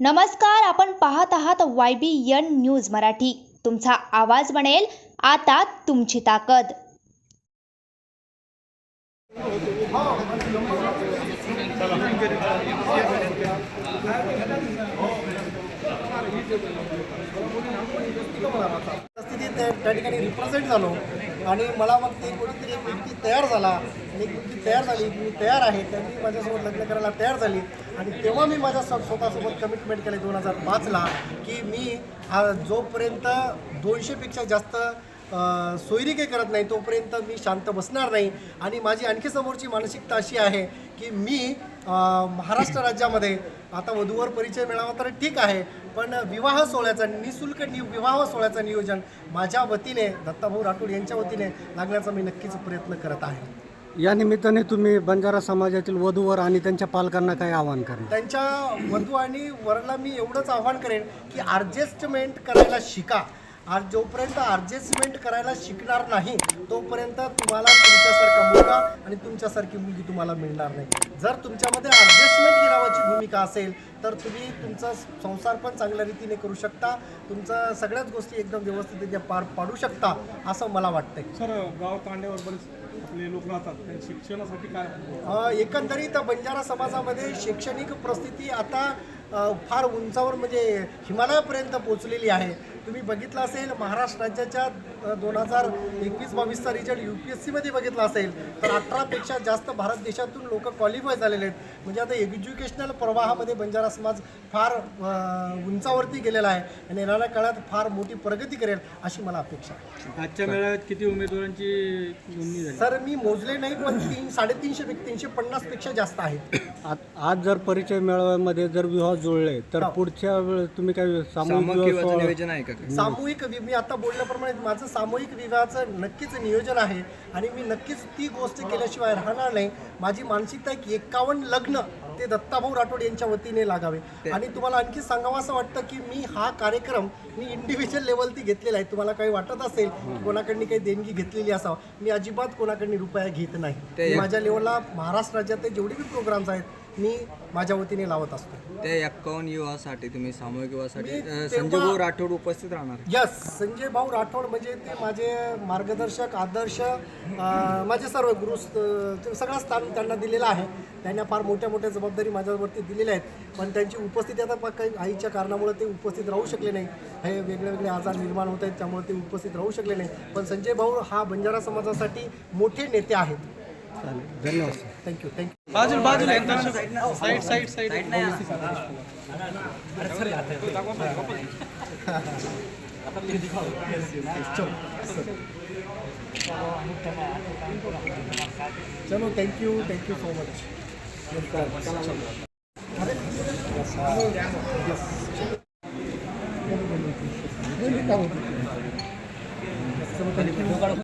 नमस्कार आपण पाहत आहात Y B N news Marathi. तुमचा आवाज बनेल आता तुमची ताकद. त्या ठिकाणी रिप्रेझेंट झालो आणि मला मग ते कोणीतरी एक व्यक्ती तयार झाला. आणि एक व्यक्ती तयार झाली मी तयार आहे त्यांनी माझ्यासोबत लग्न करायला तयार झाली. आणि तेव्हा मी माझ्या स्वतःसोबत कमिटमेंट केले दोन हजार पाचला की मी हा जोपर्यंत दोनशेपेक्षा जास्त सोयरी काही करत नाही तोपर्यंत मी शांत बसणार नाही. आणि माझी आणखी समोरची मानसिकता अशी आहे की मी महाराष्ट्र राज्यामध्ये आता वधूवर परिचय मिळावा तर ठीक आहे पण विवाह सोहळ्याचं निशुल्क नि विवाह सोहळ्याचं नियोजन माझ्या वतीने दत्ताभाऊ राठोड यांच्या वतीने लागण्याचा मी नक्कीच प्रयत्न करत आहे. या निमित्ताने तुम्ही बंजारा समाजातील वधूवर आणि त्यांच्या पालकांना काय आवाहन करेल? त्यांच्या वधू आणि वराला मी एवढंच आव्हान करेन की ॲडजस्टमेंट करायला शिका. आज जोपर्यंत ॲडजस्टमेंट करायला शिकणार नाही तोपर्यंत तुम्हाला तुमच्यासारखा मुलगा आणि तुमच्यासारखी मुलगी तुम्हाला मिळणार नाही. जर तुमच्यामध्ये ॲडजस्टमेंट नावाची भूमिका असेल तर तुम्ही तुमचा संसार पण चांगल्या रीतीने करू शकता. तुमचं सगळ्याच गोष्टी एकदम व्यवस्थितरित्या पार पाडू शकता असं मला वाटतंय. सर गाव तांड्यावर बरेच आपले लोक राहतात? शिक्षणासाठी काय? एकंदरीत बंजारा समाजामध्ये शैक्षणिक परिस्थिती आता फार उंचावर म्हणजे हिमालयापर्यंत पोचलेली आहे. तुम्ही बघितलं असेल महाराष्ट्र राज्याच्या दोन हजार एकवीस बावीसचा रिझल्ट यू पी एस सीमध्ये बघितला असेल तर अठरापेक्षा जास्त भारत देशातून लोक क्वालिफाय झालेले आहेत. म्हणजे आता एज्युकेशनल प्रवाहामध्ये बंजारा समाज फार उंचावरती गेलेला आहे आणि येणाऱ्या काळात फार मोठी प्रगती करेल अशी मला अपेक्षा आहे. आजच्या मेळाव्यात किती उमेदवारांची नोंदणी सर मी मोजले नाही पण तीन साडेतीनशे तीनशे पन्नासपेक्षा जास्त आहेत. आज आज जर परिचय मेळाव्यामध्ये जर विवाह जुळले. तर हो. पुढच्या वेळेस तुम्ही काय सामूहिक विवाह नियोजन आहे का सामूहिक वि- मी आता बोलल्याप्रमाणे माझं सामूहिक विवाहाचं नक्कीच नियोजन आहे आणि मी नक्कीच ती गोष्ट केल्याशिवाय राहणार नाही. माझी मानसिकता आहे की एकावन्न लग्न ते दत्ताभाऊ राठोड यांच्या वतीने लागावे. आणि तुम्हाला आणखी सांगावं असं वाटतं की मी हा कार्यक्रम मी इंडिव्हिज्युअल लेवलती घेतलेला आहे. तुम्हाला काही वाटत असेल की कोणाकडनी काही देणगी घेतलेली असावं. मी अजिबात कोणाकडनी रुपया घेत नाही. ते- मी माझ्या लेवलला महाराष्ट्र राज्यात जेवढे बी प्रोग्राम्स आहेत मी माझ्या वतीने लावत असतो. त्या एक्कावन्न युवासाठी तुम्ही सामूहिक युवासाठी मी अ, तेव्हा- संजय भाऊ राठोड उपस्थित राहणार. यस संजय भाऊ राठोड म्हणजे ते माझे मार्गदर्शक आदर्श अं, माझे सर्व गुरु सगळं स्थान त्यांना दिलेलं आहे. त्यांना फार मोठ्या मोठ्या जबाबदारी माझ्यावरती दिलेल्या आहेत. पण त्यांची उपस्थिती आता पा- काही आईच्या कारणामुळे ते उपस्थित राहू शकले नाही. हे वेगळे वेगळे आजार निर्माण होत आहेत त्यामुळे ते उपस्थित राहू शकले नाही. पण संजय भाऊ हा बंजारा समाजासाठी मोठे नेते आहेत. चालेल धन्यवाद। सर थँक्यू थँक्यू बाजूला चलो सो मच